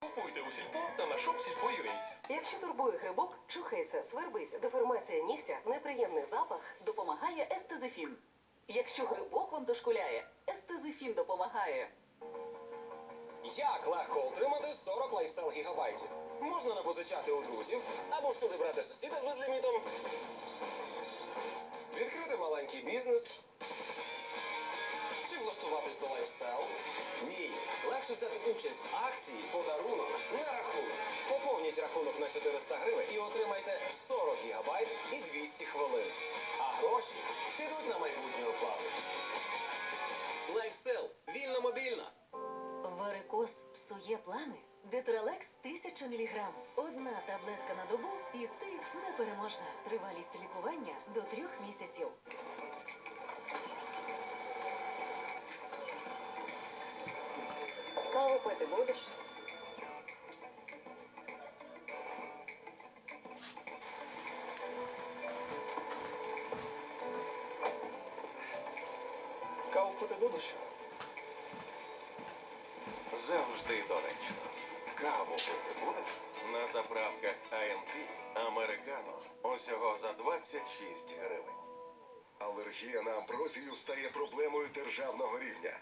Купуйте у сільпо та на shopsilpo.ua. Якщо турбує грибок, чухається, свербить, деформація нігтя, неприємний запах, Допомагає естезифін. Якщо грибок вам дошкуляє, естезифін допомагає. Як легко отримати 40 лайфстайл гігабайтів? Можна не позичати у друзів або всюди брати сусіда з безлімітом. Відкрити маленький бізнес. Чи влаштуватись до лайфстайл? Ні. Легше взяти участь в акції подарунок на рахунок. Поповніть рахунок на 400 гривень і отримайте 40 гігабайт і 200 хвилин. А гроші підуть на майбутню оплату. Лайфсел. Вільно мобільно. Варикоз псує плани. Детралекс 1000 мг. Одна таблетка на добу, і ти непереможна. Тривалість лікування до трьох місяців. Пити будеш? Каву пити будеш? Завжди доречно. Каву пити будеш? На заправках АМП Американо усього за 26 гривень. Алергія на амброзію стає проблемою державного рівня.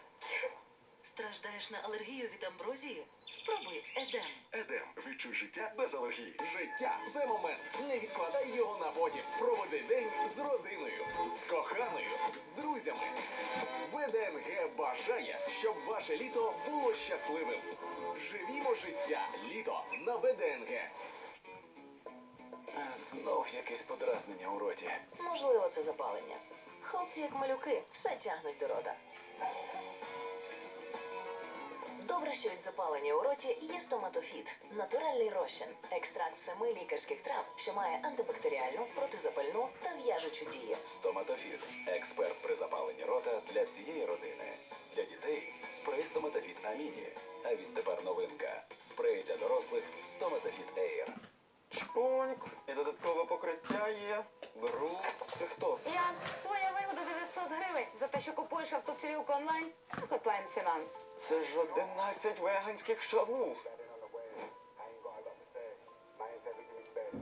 Страждаєш на алергію від амброзії? Спробуй Едем. Едем. Відчуй життя без алергії. Життя це момент. Не відкладай його на потім. Проведи день з родиною, з коханою, з друзями. ВДНГ бажає, щоб ваше літо було щасливим. Живімо життя. Літо на ВДНГ. Знов якесь подразнення у роті. Можливо, це запалення. Хлопці, як малюки, все тягнуть до рота. Добре, що від запалення у роті є стоматофіт – натуральний розчин, екстракт семи лікарських трав, що має антибактеріальну, протизапальну та в'яжучу дію. Стоматофіт. Експерт при запаленні рота для всієї родини. Для дітей спрей Стоматофіт Аміні. А відтепер новинка. Спрей для дорослих Стоматофіт Ейр. Чпоньк. І додаткове покриття є. Беру. Ти хто? Я твоя вигода 900 гривень за те, що купуєш автоцивілку онлайн Hotline Finance. Це ж 11 веганських шавух.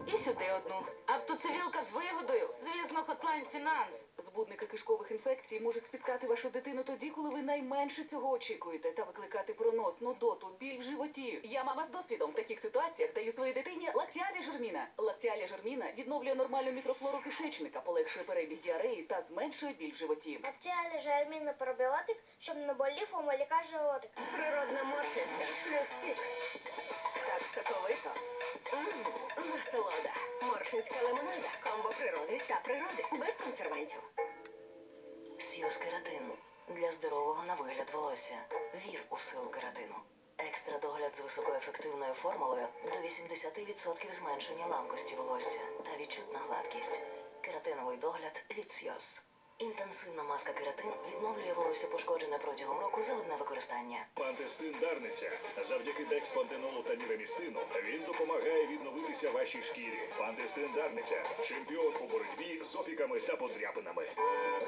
І сюди одну. Автоцивілка з вигодою. Звісно, Hotline Finance. Збудники кишкових інфекцій можуть спіткати вашу дитину тоді, коли ви найменше цього очікуєте, та викликати пронос, нудоту, біль в животі. Я мама з досвідом в таких ситуаціях даю своїй дитині лактіалі жерміна. Лактіалі жерміна відновлює нормальну мікрофлору кишечника, полегшує перебіг діареї та зменшує біль в животі. Лактіалі жермінний пробіотик, щоб не болів у малюка животик. Природна морщинська. Плюс сік. Так соковито. Насолода. Моршинська лимонада. Комбо природи та природи. Без консервантів. Сіос кератин для здорового на вигляд волосся. Вір у силу кератину. Екстра догляд з високоефективною формулою до 80% зменшення ламкості волосся та відчутна гладкість. Кератиновий догляд від Сіос. Інтенсивна маска кератин відновлює волосся пошкоджене протягом року за одне використання. Пантестин Дарниця. Завдяки декспантенолу та мірамістину він допомагає відновитися вашій шкірі. Пантестин Дарниця. Чемпіон у боротьбі з опіками та подряпинами.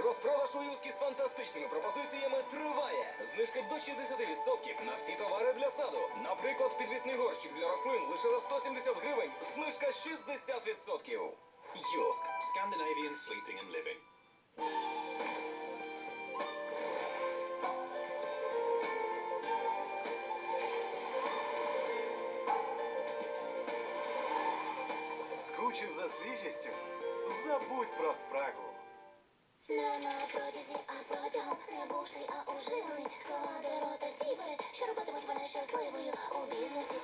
Розпродаж у Юскі з фантастичними пропозиціями триває. Знижки до 60% на всі товари для саду. Наприклад, підвісний горщик для рослин лише за 170 гривень. Знижка 60%. Юск. Scandinavian Sleeping and Living. Скучив за свіжістю? Забудь про спрагу. Не на протязі, а протягом не бувший, а уживаний. Слова до рота дібери, що робитимуть мене щасливою. У бізнесі,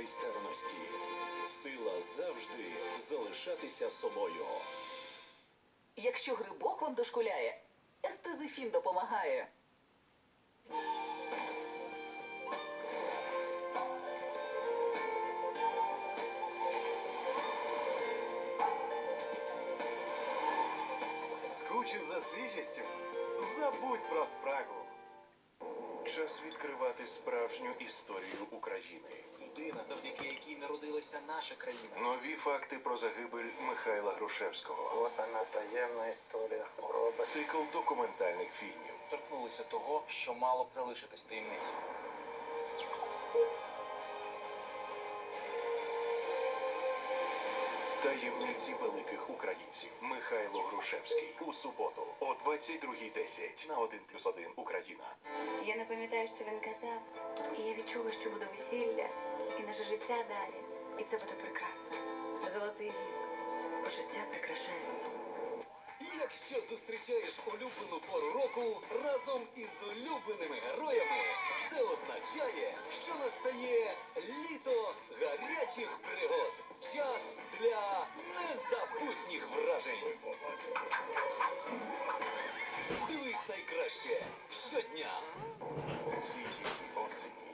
Майстерності. Сила завжди залишатися собою. Якщо грибок вам дошкуляє, естезифін допомагає. Скучив за свіжістю? Забудь про спрагу. Час відкривати справжню історію України. Людина, завдяки якій народилася наша країна. Нові факти про загибель Михайла Грушевського. От вона таємна історія хвороби. Цикл документальних фільмів. Торкнулися того, що мало б залишитись таємницею. Таємниці великих українців. Михайло Грушевський. У суботу о 22.10 на 1 плюс 1 Україна. Я не пам'ятаю, що він казав, і я відчула, що буде весілля і наше життя далі. І це буде прекрасно. Золотий вік. Почуття прикрашають. Якщо зустрічаєш улюблену пору року разом із улюбленими героями, це означає, що настає літо гарячих пригод. Час для незабутніх вражень. Дивись найкраще щодня. Цієї осені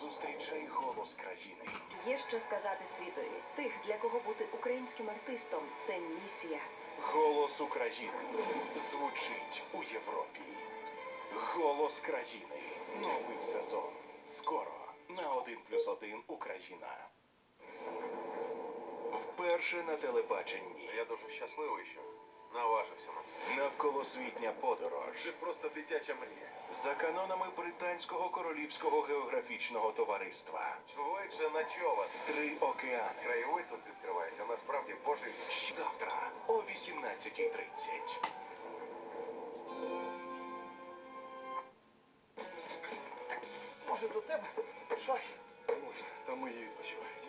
зустрічай голос країни. Є що сказати світові. Тих, для кого бути українським артистом це місія. Голос України звучить у Європі. Голос країни. Новий сезон. Скоро на 1 плюс 1 Україна. Вперше на телебаченні. Я дуже щасливий, що наважився на це. Навколосвітня подорож. Це просто дитяча мрія. За канонами Британського королівського географічного товариства. Швидше на човен. Три океани. Краєвид тут відкривається, насправді божий. Завтра о 18.30. Може до тебе? Шахи? Може, там мої відпочивають.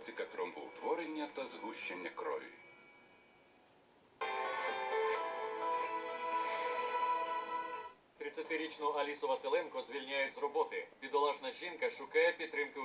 Профілактика тромбоутворення та згущення крові. Тридцятирічну Алісу Василенко звільняють з роботи. Бідолашна жінка шукає підтримки у